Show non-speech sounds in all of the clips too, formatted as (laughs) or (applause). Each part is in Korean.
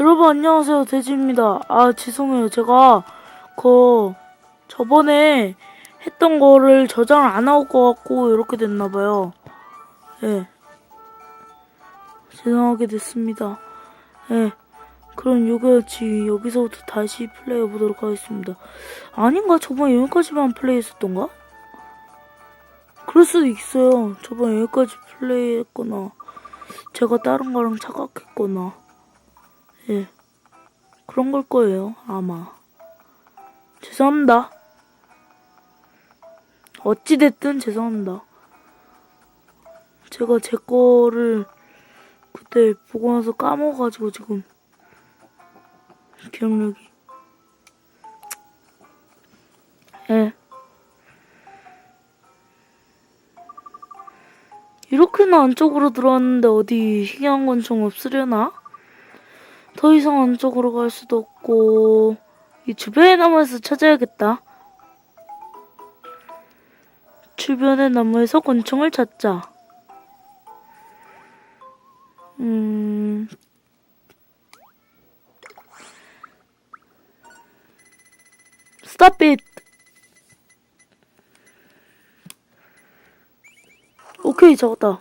여러분 안녕하세요 돼지입니다. 아 죄송해요 제가 그 저번에 했던 거를 저장을 안 하고 것 같고 이렇게 됐나봐요. 예. 죄송하게 됐습니다. 예. 그럼 요거지 여기서부터 다시 플레이해 보도록 하겠습니다. 아닌가 저번에 여기까지만 플레이했었던가? 그럴 수도 있어요. 저번에 여기까지 플레이했거나 제가 다른 거랑 착각했거나 예. 그런 걸 거예요, 아마. 죄송합니다. 어찌됐든 죄송합니다. 제가 제 거를 그때 보고 나서 까먹어가지고 지금 기억력이. 예. 이렇게나 안쪽으로 들어왔는데 어디 희귀한 건좀 없으려나? 더 이상 안쪽으로 갈 수도 없고 이 주변의 나무에서 찾아야겠다. 주변의 나무에서 곤충을 찾자. 음. 스탑 잇. 오케이, 적었다.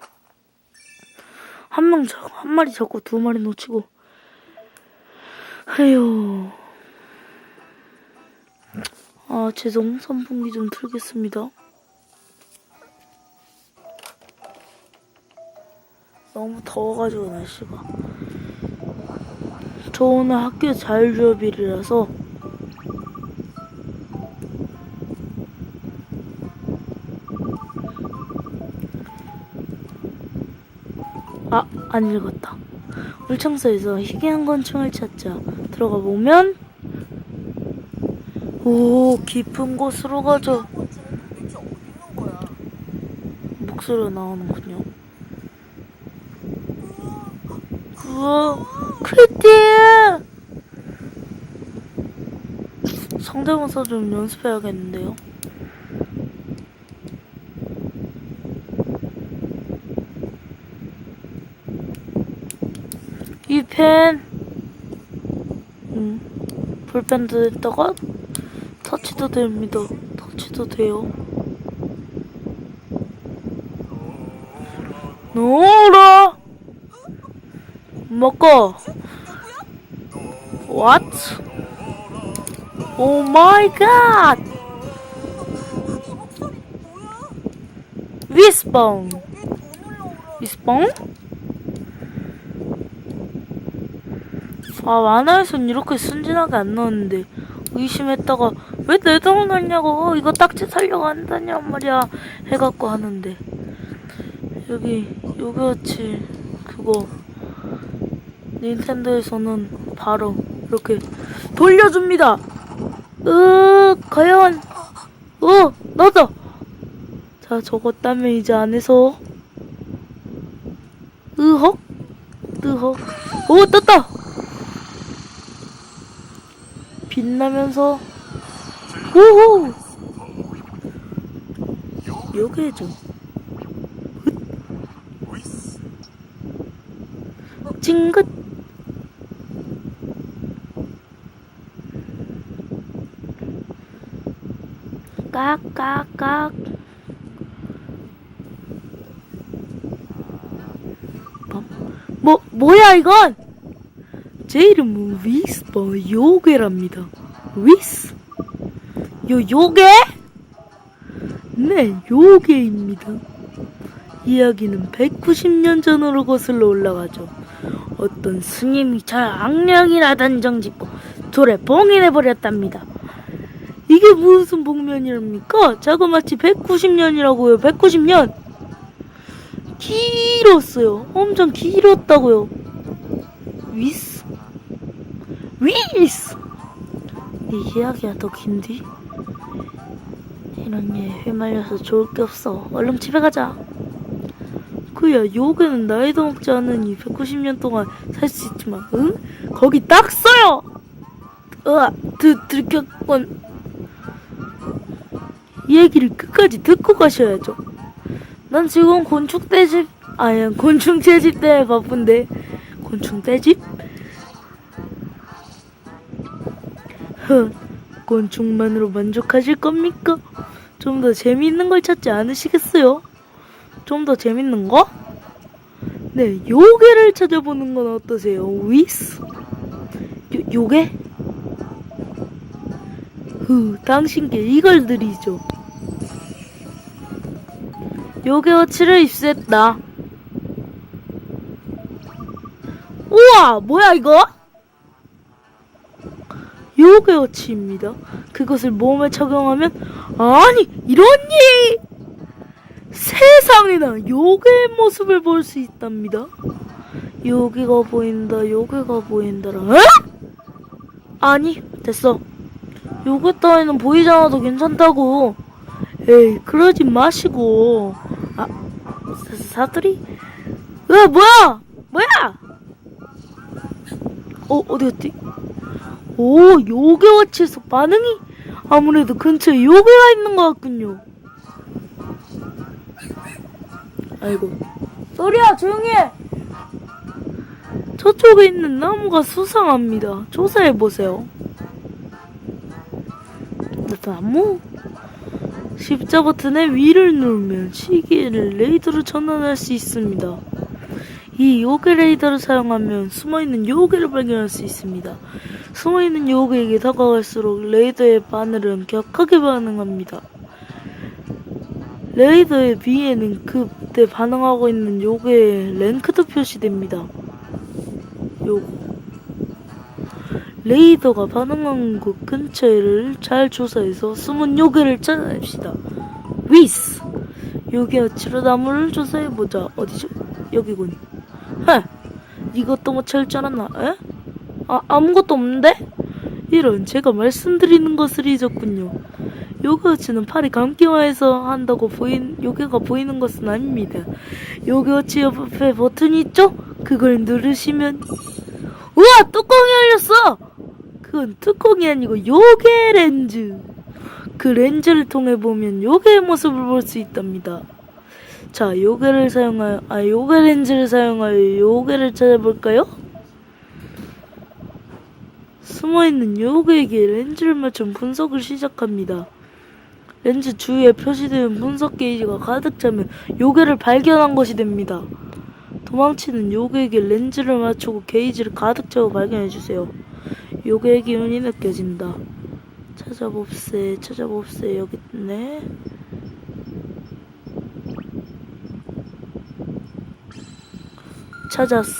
한 명, 적, 한 마리 잡고 두 마리 놓치고. 아휴. 아, 죄송. 선풍기 좀 틀겠습니다. 너무 더워가지고, 날씨가. 저 오늘 학교 자율주업일이라서 아, 안 읽었다. 울창소에서 희귀한 곤충을 찾자. 들어가 보면 오 깊은 곳으로 가죠. 목소리가 나오는군요. 우와 크리티 성대모사 좀 연습해야겠는데요. 이 펜, 음, 볼펜도 됐다가 터치도 됩니다. 터치도 돼요. 노라 먹고 What? Oh my god! 위스봉 위스봉? 아 만화에선 이렇게 순진하게 안 나오는데 의심했다가 왜 내 돈을 넣냐고 이거 딱지 살려고 한다냔 말이야 해갖고 하는데 여기 여기같이 그거 닌텐도에서는 바로 이렇게 돌려줍니다. 으 과연 어 나다. 자 저것 따면 이제 안에서 으헉 으헉 오 떴다. 빛나면서 오호 요게죠. 찡긋! 깍깍깍! 뭐 뭐야 이건 제 이름은 위스퍼 요괴랍니다 위스 요 요괴 네 요괴입니다 이야기는 190년 전으로 거슬러 올라가죠 어떤 스님이 잘 악령이라 단정 짓고 돌에 봉인해버렸답니다. 이게 무슨 복면이랍니까? 자그마치 190년이라고요. 190년. 길었어요. 엄청 길었다고요. 위스. 위스. 이 이야기가 더 긴디? 이런 일 휘말려서 좋을 게 없어. 얼른 집에 가자. 그야 요괴는 나이도 먹지 않으니 190년 동안 살 수 있지만 응? 거기 딱 써요! 으아 드, 들켰건 이 얘기를 끝까지 듣고 가셔야죠 난 지금 곤충 떼집 아니 곤충 채집 때문에 바쁜데 곤충 떼집? 흥, 곤충만으로 만족하실 겁니까? 좀 더 재미있는 걸 찾지 않으시겠어요? 좀 더 재밌는 거? 네, 요괴를 찾아보는 건 어떠세요? 위스? 요, 요괴? 후, 당신께 이걸 드리죠. 요괴워치를 입수했다. 우와, 뭐야 이거? 요괴워치입니다. 그것을 몸에 착용하면 아니 이러니 세상에나 요괴의 모습을 볼 수 있답니다. 요괴가 보인다, 요괴가 보인다라. 에? 아니 됐어. 요괴 따위는 보이지 않아도 괜찮다고. 에이 그러지 마시고. 아 사, 사투리? 에 뭐야? 뭐야? 어 어디 갔지? 오, 요괴워치에서 반응이 아무래도 근처에 요괴가 있는 것 같군요. 아이고. 소리야, 조용히 해! 저쪽에 있는 나무가 수상합니다. 조사해보세요. 나무? 십자 버튼의 위를 누르면 시계를 레이더로 전환할 수 있습니다. 이 요괴 레이더를 사용하면 숨어있는 요괴를 발견할 수 있습니다. 숨어있는 요괴에게 다가갈수록 레이더의 바늘은 격하게 반응합니다. 레이더의 위에는 그때 반응하고 있는 요괴의 랭크도 표시됩니다. 요거. 레이더가 반응한 곳 근처를 잘 조사해서 숨은 요괴를 찾아냅시다. 위스! 요괴어치로 나무를 조사해보자. 어디죠? 여기군. 헤! 이것도 못 찾을 줄 알았나? 에? 아, 아무것도 없는데? 이런, 제가 말씀드리는 것을 잊었군요. 요괴어치는 팔이 감기화해서 한다고 보인, 요괴가 보이는 것은 아닙니다. 요괴어치 옆에 버튼이 있죠? 그걸 누르시면, 우와! 뚜껑이 열렸어! 그건 뚜껑이 아니고 요괴 렌즈. 그 렌즈를 통해 보면 요괴의 모습을 볼 수 있답니다. 자, 요괴를 사용하여, 아, 요괴 렌즈를 사용하여 요괴를 찾아볼까요? 숨어있는 요괴에게 렌즈를 맞춘 분석을 시작합니다. 렌즈 주위에 표시되는 분석 게이지가 가득 차면 요괴를 발견한 것이 됩니다. 도망치는 요괴에게 렌즈를 맞추고 게이지를 가득 채워 발견해주세요. 요괴의 기운이 느껴진다. 찾아봅세, 찾아봅세, 여기 있네. 찾았어.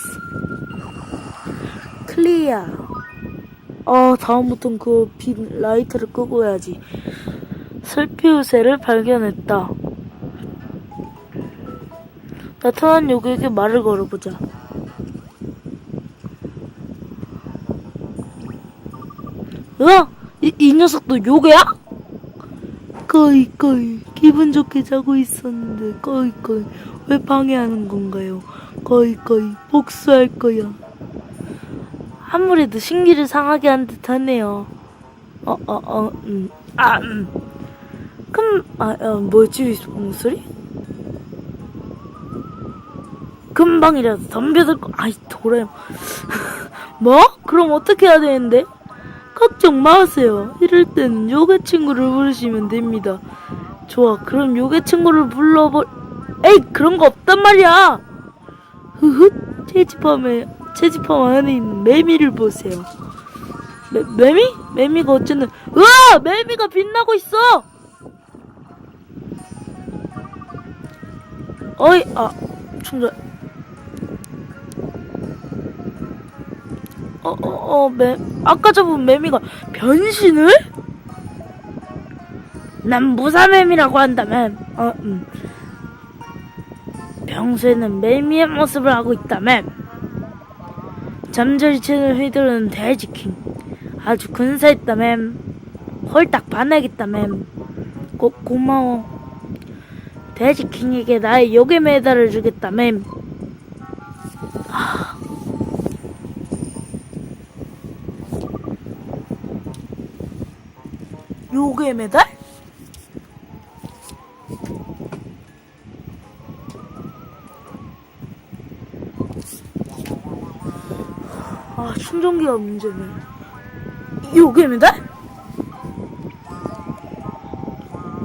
클리어. 아, 다음부턴 그 빛 라이트를 끄고 해야지. 슬피우새를 발견했다. 나타난 요괴에게 말을 걸어보자. 으아! 이, 이 녀석도 요괴야? 거의 거의 기분 좋게 자고 있었는데 거의 거의 왜 방해하는 건가요? 거의 거의 복수할 거야. 아무래도 신기를 상하게 한 듯하네요. 어, 어, 어, 음, 아, 음. 그럼, 아, 어, 뭐지, 목소리? 금방이라도 덤벼들 거, 아이, 도래. (laughs) 뭐? 그럼 어떻게 해야 되는데? 걱정 마세요. 이럴 땐 요괴 친구를 부르시면 됩니다. 좋아, 그럼 요괴 친구를 불러버, 에이, 그런 거 없단 말이야! 흐흐, 채집함에, 채집함 안에 있는 매미를 보세요. 매, 매미? 매미가 어쨌든, 으아! 매미가 빛나고 있어! 어이, 아, 충전. 어, 어, 어, 매, 아까 잡은 매미가 변신을? 난 무사매미라고 한다면, 어, 음. 평소에는 매미의 모습을 하고 있다면, 잠자리 채널 휘두르는 돼지킹. 아주 근사했다면, 홀딱 반하겠다면, 고, 고마워. 돼지킹에게 나의 요괴 메달을 주겠다면, 요괴 메달? 충전기가 문제네. 요괴입니다?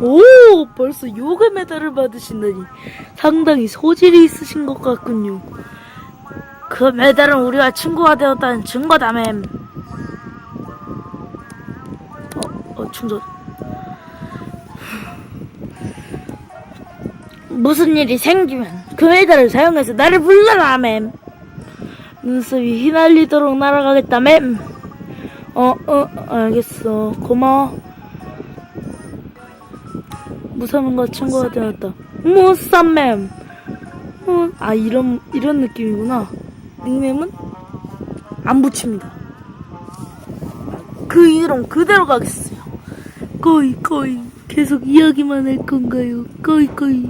오, 벌써 요괴 메달을 받으신다니 상당히 소질이 있으신 것 같군요. 그 메달은 우리가 친구가 되었다는 증거다맨. 어, 어, 충전. 무슨 일이 생기면 그 메달을 사용해서 나를 불러라, 맴. 눈썹이 휘날리도록 날아가겠다, 맴. 어, 어, 알겠어. 고마워. 무삼과 친구가 되었다. 무삼맴. 어, 아 이런 이런 느낌이구나. 닉네임은 안 붙입니다. 그 이름 그대로 가겠어요. 거의 거의 계속 이야기만 할 건가요? 거의 거의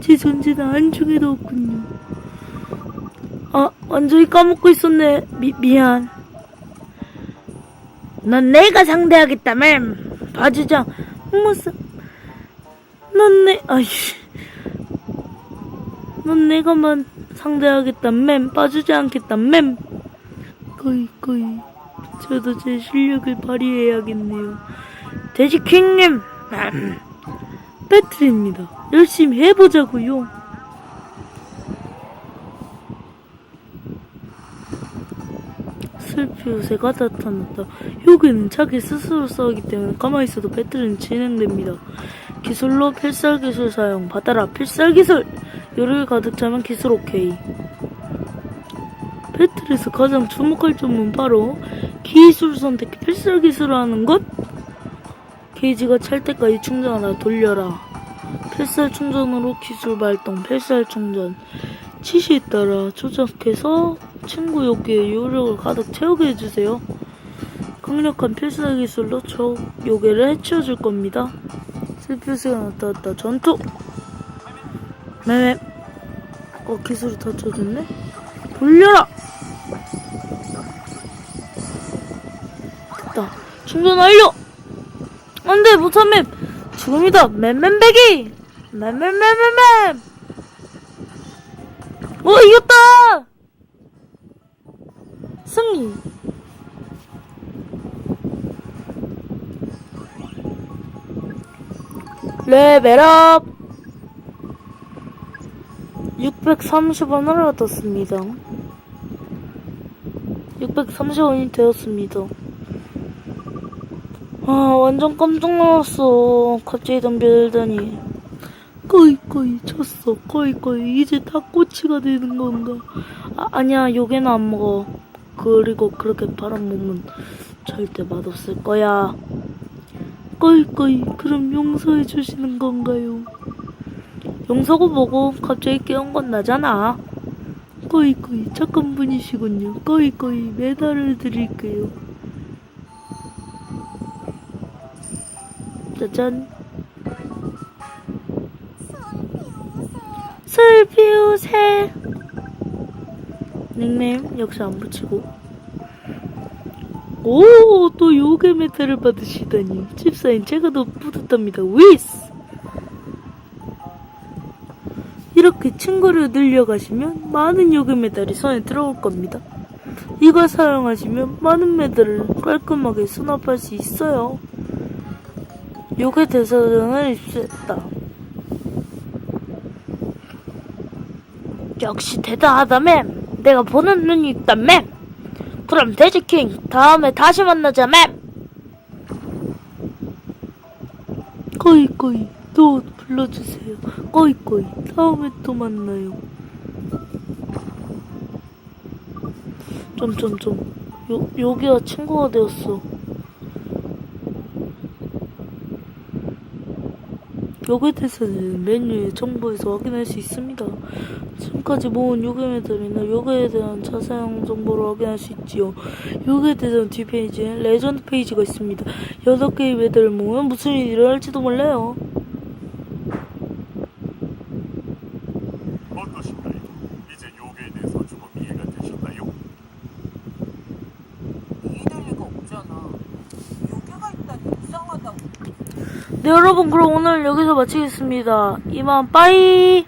제 존재는 안중에도 없군요. 아 완전히 까먹고 있었네. 미 미안. 넌 내가 상대하겠다, 맴. 봐주자. 무슨 넌 내, 아이씨. 넌 내가만 상대하겠다, 맴. 빠지지 않겠다, 맴. 거의, 거의. 저도 제 실력을 발휘해야겠네요. 돼지킹님! 배틀입니다. 열심히 해보자고요. 슬피 요새가 나타났다. 요괴는 자기 스스로 싸우기 때문에 가만히 있어도 배틀은 진행됩니다. 기술로 필살 기술 사용 받아라 필살 기술! 요를 가득 차면 기술 오케이. 배틀에서 가장 주목할 점은 바로 기술 선택 필살 기술을 하는 것! 게이지가 찰 때까지 충전하라 돌려라. 필살 충전으로 기술 발동 필살 충전. 지시에 따라 조작해서 친구 요괴의 요력을 가득 채우게 해주세요 강력한 필살 기술로 저 요괴를 해치워줄 겁니다 슬프스가 나타났다. 전투! 네. 어, 기술이 다 쳐졌네? 돌려라! 됐다. 충전 완료! 안 돼, 못함맵! 죽음이다! 맴맴배기! 맴맴맴맴맴! 어, 이겼다! 레벨업. 630원을 얻었습니다. 630원이 되었습니다. 아 완전 깜짝 놀랐어. 갑자기 덤벼들더니. 거의 거의 쳤어. 거의 거의. 이제 다 꼬치가 되는 건가? 아, 아니야. 요괴는 안 먹어. 그리고 그렇게 바람 먹으면 절대 맛없을 거야 꺼이꺼이 그럼 용서해 주시는 건가요? 용서고 뭐고 갑자기 깨운 건 나잖아. 꺼이꺼이 착한 분이시군요. 꺼이꺼이 메달을 드릴게요. 짜잔. 슬피우새 닉네임 역시 안 붙이고 오, 또 요괴 메달을 받으시다니. 집사인 제가 더 뿌듯합니다. 위스! 이렇게 친구를 늘려가시면 많은 요괴 메달이 손에 들어올 겁니다. 이걸 사용하시면 많은 메달을 깔끔하게 수납할 수 있어요. 요괴 대사전을 입수했다. 역시 대단하다, 맴! 내가 보는 눈이 있다, 맴! 그럼 돼지킹 다음에 다시 만나자 맵! 거이거이 또 불러주세요. 거이거이 다음에 또 만나요. 점점점 요, 여기가 친구가 되었어 요괴 대사는 메뉴의 정보에서 확인할 수 있습니다. 지금까지 모은 요괴 메달이나 요괴에 대한 자세한 정보를 확인할 수 있지요. 요괴에 대한 뒷페이지에 레전드 페이지가 있습니다. 6개의 메달을 모으면 무슨 일이 일어날지도 몰라요. 이제 요괴에 대해서 조금 이해가 되셨나요? 이해될 리가 없잖아. 요괴가 있다니 이상하다고. 네 여러분 그럼 오늘 여기서 마치겠습니다. 이만 빠이